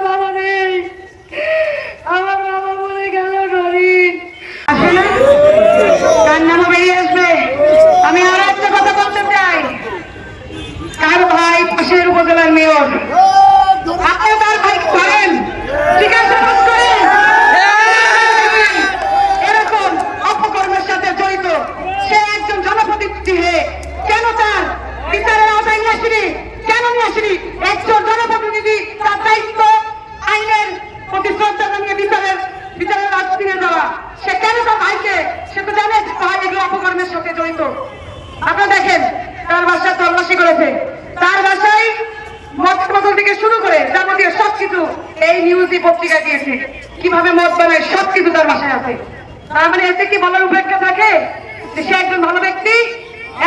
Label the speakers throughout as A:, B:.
A: বাবা নেই। আমার বাবা বলে গেল নরিন এরকম অপকর্মের সাথে জড়িত সে একজন জনপ্রতিনিধি হয়ে কেন তার বিচারের আওতায় নিয়ে আসেনি? কেন নিয়ে আসেনি? একজন জনপ্রতিনিধি তার দায়িত্ব জানিয়ে বিচারের বিচারের রাজ ফিরে দেওয়া। সে কেন তার ভাইকে? সে তো জানে ভাই এগুলো অপকর্মের সাথে জড়িত। আপনারা দেখেন, তার বাসায় তল্লাশি করেছে। তার বাসায় মদ বোতল থেকে শুরু করে যাবতীয় সবকিছু এই নিউজই পত্রিকা দিয়েছে। কীভাবে মদ বানায় সবকিছু তার বাসায় আছে। তার মানে এতে কি বলার উপেক্ষা থাকে? যে একজন ভালো ব্যক্তি,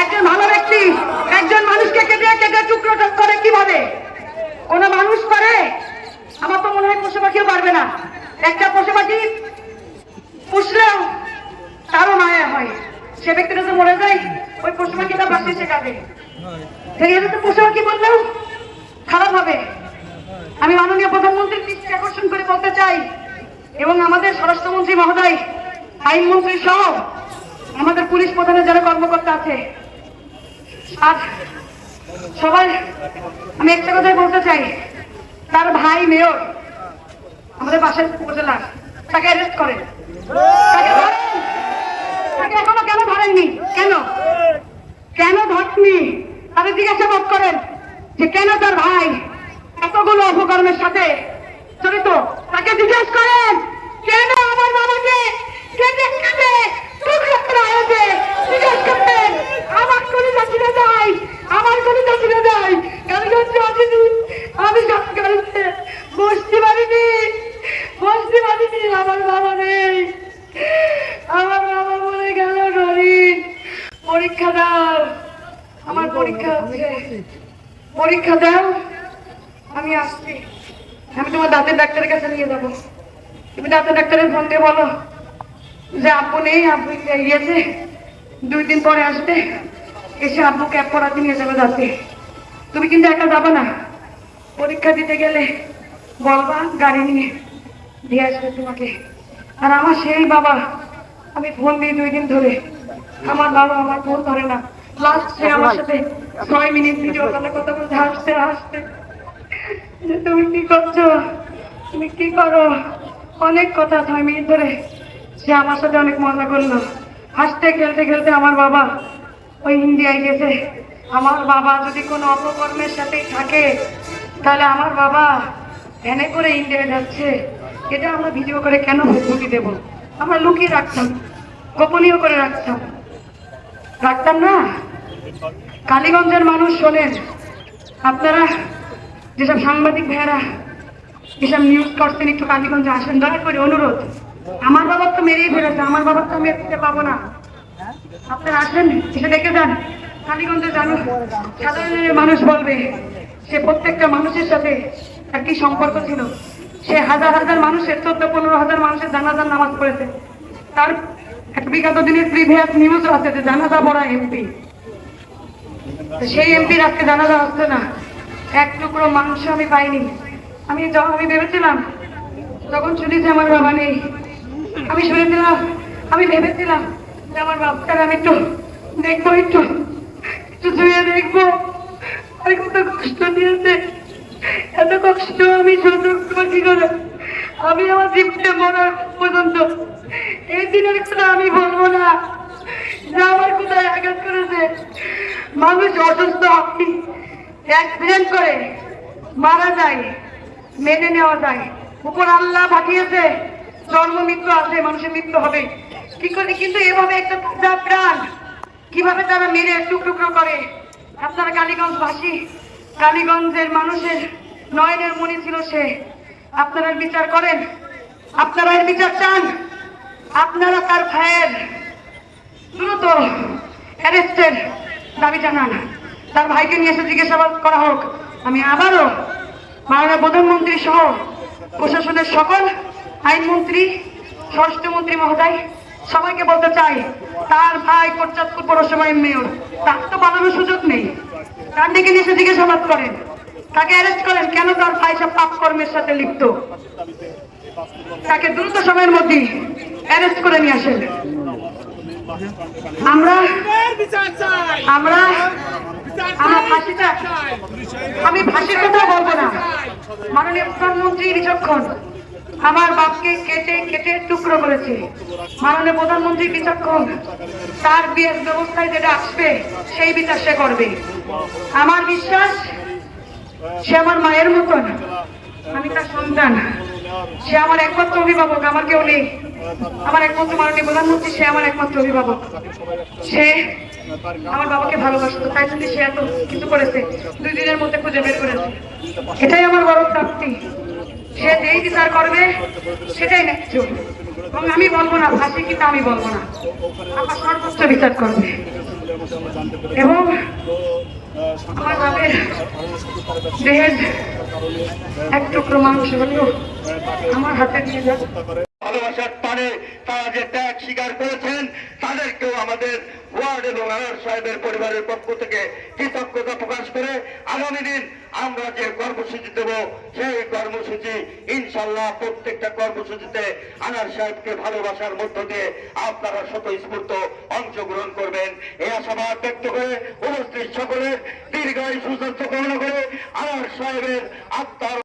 A: একজন ভালো ব্যক্তি, একজন মানুষকে কেটে কেটে টুকরো টুক করে কীভাবে? কোন মানুষ করে আমার তো মনে হয় পশু পাখিও পারবে না। একটা পশু পাখি পুষলেও তারও মায়া হয়। সে ব্যক্তিটা তো মরে যায়, ওই পশু পাখিটা বাঁচে সে কাঁদে ঠিক তো পশু পাখি বললেও খারাপ হবে। আমি মাননীয় প্রধানমন্ত্রীর দৃষ্টি আকর্ষণ করে বলতে চাই, এবং আমাদের স্বরাষ্ট্রমন্ত্রী মহোদয়, আইনমন্ত্রী সহ আমাদের পুলিশ প্রধানের যারা কর্মকর্তা আছে, আর সবাই, আমি একটা কথাই বলতে চাই তার ভাই মেয়র। আমাদের পাশের উপজেলা। তাকে অ্যারেস্ট করেন। তাকে এখনও কেন ধরেননি? কেন? কেন ধরেননি? তাদের করেন যে কেন তার ভাই এতগুলো অপকর্মের সাথে জড়িত? তাকে জিজ্ঞেস করেন, কেন আমার বাবাকে কেটে কেটে করা হয়েছে জিজ্ঞেস করতেন আমার কলিজা ছিঁড়ে যায় আমার কলিজা ছিঁড়ে যায় কালীগঞ্জ আসেনি আমি সরকারিতে বসতে পারিনি বসতে পারিনি আমার বাবা নেই আমার বাবা বলে গেল নরিন পরীক্ষা দাও আমার পরীক্ষা পরীক্ষা দাও, আমি আসছি। আমি তোমার দাঁতের ডাক্তারের কাছে নিয়ে যাব। তুমি দাঁতের ডাক্তারের ফোন দিয়ে বলো যে আব্বু নেই, আব্বু গিয়েছে দুই দিন পরে আসবে। এসে আব্বু ক্যাব পড়াতে নিয়ে যাবে দাঁতে। তুমি কিন্তু একা যাবে না। পরীক্ষা দিতে গেলে বলবা, গাড়ি নিয়ে দিয়ে আসবে তোমাকে। আর আমার সেই বাবা, আমি ফোন দিই দুই দিন ধরে। আমার বাবা আমার ফোন ধরে না। লাস্ট সে আমার সাথে ছয় মিনিট ভিডিও কলে কথা বলতে হাসতে হাসতে যে তুমি কি করছ? তুমি কি করো? অনেক কথা ছয় মিনিট ধরে সে আমার সাথে অনেক মজা করল। হাসতে খেলতে খেলতে আমার বাবা ওই ইন্ডিয়ায় গেছে। আমার বাবা যদি কোনো অপকর্মের সাথে থাকে তাহলে আমার বাবা ভ্যানে করে ইন্ডিয়ায় যাচ্ছে। এটা আমরা ভিডিও করে কেন ফেসবুকে দেবো? আমরা লুকিয়ে রাখতাম গোপনীয় করে রাখতাম। রাখতাম না? কালীগঞ্জের মানুষ শোনেন আপনারা যেসব সাংবাদিক ভাইয়েরা যেসব নিউজ করছেন, একটু কালীগঞ্জে আসেন, দয়া করে অনুরোধ, আমার বাবার তো মেরেই ফেলেছে, আমার বাবার তো আমি এর পাবো না। আপনারা আসেন, এসে দেখে যান কালীগঞ্জে জানুন সাধারণ মানুষ বলবে, সে প্রত্যেকটা মানুষের সাথে কি সম্পর্ক ছিল। সে হাজার হাজার মানুষের, চোদ্দ, পনেরো হাজার মানুষের জানাজার নামাজ পড়েছে। তার এক বিগত দিনের প্রিভিয়াস নিউজ আছে যে জানাজা পড়া এমপি সেই এমপির আজকে জানাজা হচ্ছে না। এক টুকরো মাংস আমি পাইনি। আমি আমি ভেবেছিলাম তখন শুনেছি আমার বাবা নেই। আমি শুনেছিলাম, আমি ভেবেছিলাম যে আমার বাপটাকে আমি একটু দেখব, একটু একটু ধুয়ে দেখব। কত কষ্ট দিয়েছে। এত কষ্ট আমি কি করে, আমি আমার জীবনে মরার পর্যন্ত এই দিনের কথা আমি বলব না। যে আমার কোথায় আঘাত করেছে। মানুষ অসুস্থ অ্যাক্সিডেন্ট করে, মারা যায়, মেনে নেওয়া যায়। উপর আল্লাহ পাঠিয়েছে, জন্ম, মৃত্যু আছে, মানুষের মৃত্যু হবে। কি করে? কিন্তু এভাবে একটা তাজা প্রাণ কীভাবে তারা মেরে টুকরো করে? আপনারা কালীগঞ্জ বাসী কালীগঞ্জের মানুষের নয়নের মনে ছিল সে। আপনারা বিচার করেন। আপনারা এর বিচার চান। আপনারা তার ভাইয়ের অ্যারেস্টের দাবি জানান। তার ভাইকে নিয়ে এসে জিজ্ঞাসাবাদ করা হোক। আমি আবারও মাননীয় প্রধানমন্ত্রী সহ প্রশাসনের সকল আইনমন্ত্রী, স্বরাষ্ট্রমন্ত্রী মহোদয়, সবাইকে বলতে চাই, তার ভাই কোটচাঁদপুর পৌরসভায় মেয়র, তার তো পালানোর সুযোগ নেই। তার দিকে নিয়ে এসে জিজ্ঞাসাবাদ করেন। তাকে অ্যারেস্ট করেন কেন তার ফাইসা পাপ কর্মের সাথে লিপ্ত? তাকে দ্রুত সময়ের মধ্যে অ্যারেস্ট করে নিয়ে আসেন। আমরা আমরা আমার ফাঁসিটা আমি ফাঁসির কথা বলব না। মাননীয় প্রধানমন্ত্রী বিচক্ষণ। আমার বাপকে কেটে কেটে টুকরো করেছে। মাননীয় প্রধানমন্ত্রী বিচক্ষণ। তার বিয়ের ব্যবস্থায় যেটা আসবে সেই বিচার সে করবে। আমার বিশ্বাস সে আমার মায়ের মতন। আমি তার সন্তান। সে আমার একমাত্র অভিভাবক, আমার কেউ নেই। আমার একমাত্র মাননীয় প্রধানমন্ত্রী, সে আমার একমাত্র অভিভাবক। সে আমার বাবাকে ভালোবাসতো, তাই জন্য সে এত কিছু করেছে, দুই দিনের মধ্যে খুঁজে বের করেছে। এটাই আমার বড় প্রাপ্তি। সে যেই বিচার করবে, সেটাই ন্যায্য। এবং আমি বলব না, ফাঁসি কিন্তু আমি বলব না। আমার সর্বোচ্চ বিচার করবে। এবং দেহের এক টুকরো মাংস হলেও আমার হাতে নিয়ে যাবে
B: ভালোবাসার টানে তারা যে ত্যাগ স্বীকার করেছেন, তাদেরকেও আমাদের ওয়ার্ড এবং আনার সাহেবের পরিবারের পক্ষ থেকে কৃতজ্ঞতা প্রকাশ করে আগামী দিন আমরা যে কর্মসূচি দেব, সেই কর্মসূচি ইনশাল্লাহ প্রত্যেকটা কর্মসূচিতে আনার সাহেবকে ভালোবাসার মধ্য দিয়ে আপনারা স্বতঃস্ফূর্ত অংশগ্রহণ করবেন। এই আশাবাদ ব্যক্ত করে উপস্থিত সকলের দীর্ঘায়ু সুস্বাস্থ্য কামনা করে আনার সাহেবের আত্মার